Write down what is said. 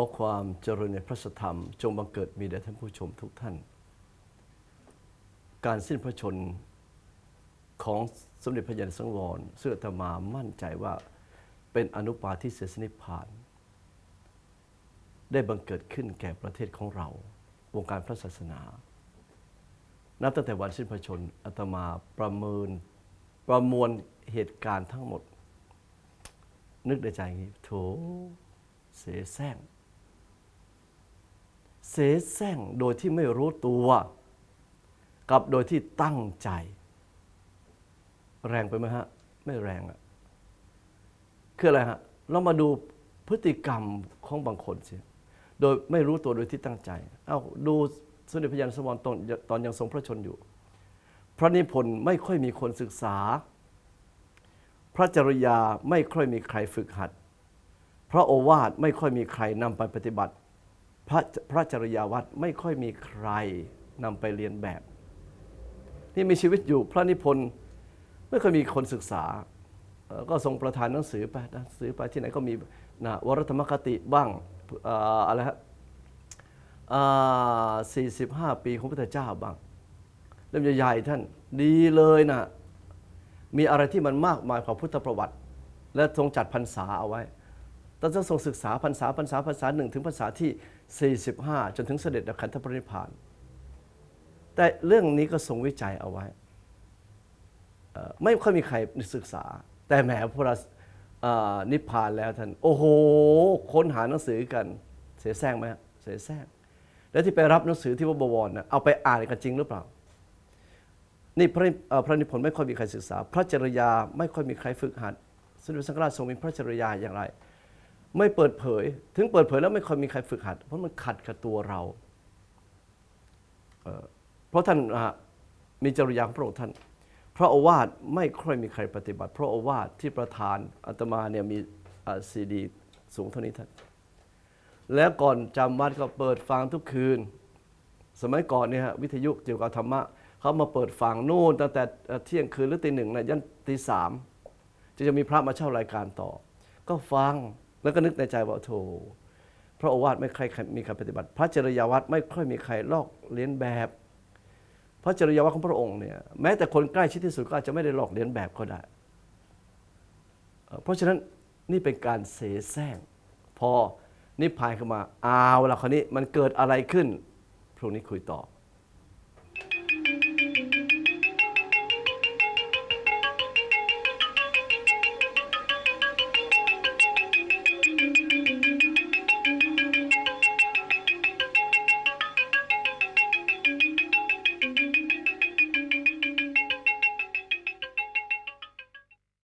ขอความเจริญในพระธรรม จงบังเกิดมีแด่ท่านผู้ชมทุกท่าน การสิ้นพระชนของสมเด็จพระยาณสังวรซึ่งอาตมามั่นใจว่าเป็นอนุปาทิเสสนิพพาน ได้บังเกิดขึ้นแก่ประเทศของเรา วงการพระศาสนา นับตั้งแต่วันสิ้นพระชนอาตมาประเมินประมวลเหตุการณ์ทั้งหมด นึกในใจอย่างนี้โถเสแสร้ง เสแสร้งโดยที่ไม่รู้ตัว กับโดยที่ตั้งใจ แรงไปไหมฮะ ไม่แรงอะคืออะไรฮะ เรามาดูพฤติกรรมของบางคนสิโดยไม่รู้ตัวโดยที่ตั้งใจ เอาดูสมเด็จพระยาณสวรรค์ตอนตอนยังทรงพระชนอยู่ พระนิพนธ์ไม่ค่อยมีคนศึกษา พระจริยาไม่ค่อยมีใครฝึกหัด พระโอวาทไม่ค่อยมีใครนำไปปฏิบัติ พระพระจริยาวัดไม่ค่อยมีใครนำไปเรียนแบบที่มีชีวิตอยู่พระนิพนธ์ไม่เคยมีคนศึกษา ก็ทรงประทานหนังสือไปหนังสือไปที่ไหนก็มีนะวรธรรมคติบ้างเอ่อะไรฮะสี่สิบห้าปีของพระเจ้าบ้างเล่มใหญ่ๆท่านดีเลยนะมีอะไรที่มันมากมายกว่าพุทธประวัติ และทรงจัดพรรษาเอาไว้ ตอนทรงศึกษาพรรษาพรรษาพรรษาหนึ่งถึงพรรษาที่ 45 จนถึงเสด็จดับขันธปรินิพาน แต่เรื่องนี้ก็ทรงวิจัยเอาไว้ ไม่ค่อยมีใครศึกษา แต่แหมพระเอ่อนิพพานแล้วท่าน โอ้โห ค้นหาหนังสือกัน เสียแซงไหมเสียแซงแล้วที่ไปรับหนังสือที่วัดบวรนะเอาไปอ่านกันจริงหรือเปล่า นี่พระพระนิพนธ์ไม่ค่อยมีใครศึกษา พระจริยาไม่ค่อยมีใครฝึกหัดสมเด็จสังฆราชทรงมีพระจริยาอย่างไร ไม่เปิดเผย ถึงเปิดเผยแล้วไม่ค่อยมีใครฝึกหัด เพราะมันขัดกับตัวเราเเพราะท่านมีจริยาของพระองค์ท่าน พระโอวาทไม่ค่อยมีใครปฏิบัติ พระโอวาทที่ประธานอาตมาเนี่ยมีซีดีสูงเท่านี้ท่าน แล้วก่อนจำวัดก็เปิดฟังทุกคืน สมัยก่อนเนี่ยฮะวิทยุเกี่ยวกับธรรมะเขามาเปิดฟังนู่นตั้งแต่เที่ยงคืนหรือตีหนึ่งนะยันตีสามจะจะมีพระมาเช่ารายการต่อ ก็ฟัง แล้วก็นึกในใจว่าโธ่พระโอวาทไม่ใครมีใครปฏิบัติ พระจริยวัดไม่ค่อยมีใครลอกเลียนแบบ พระจริยวัดของพระองค์เนี่ยแม้แต่คนใกล้ชิดที่สุดก็อาจจะไม่ได้ลอกเลียนแบบก็ได้ เพราะฉะนั้นนี่เป็นการเสแสร้ง พอนิพพานเข้ามาเอาวละคราวนี้มันเกิดอะไรขึ้นพรุ่งนี้คุยต่อ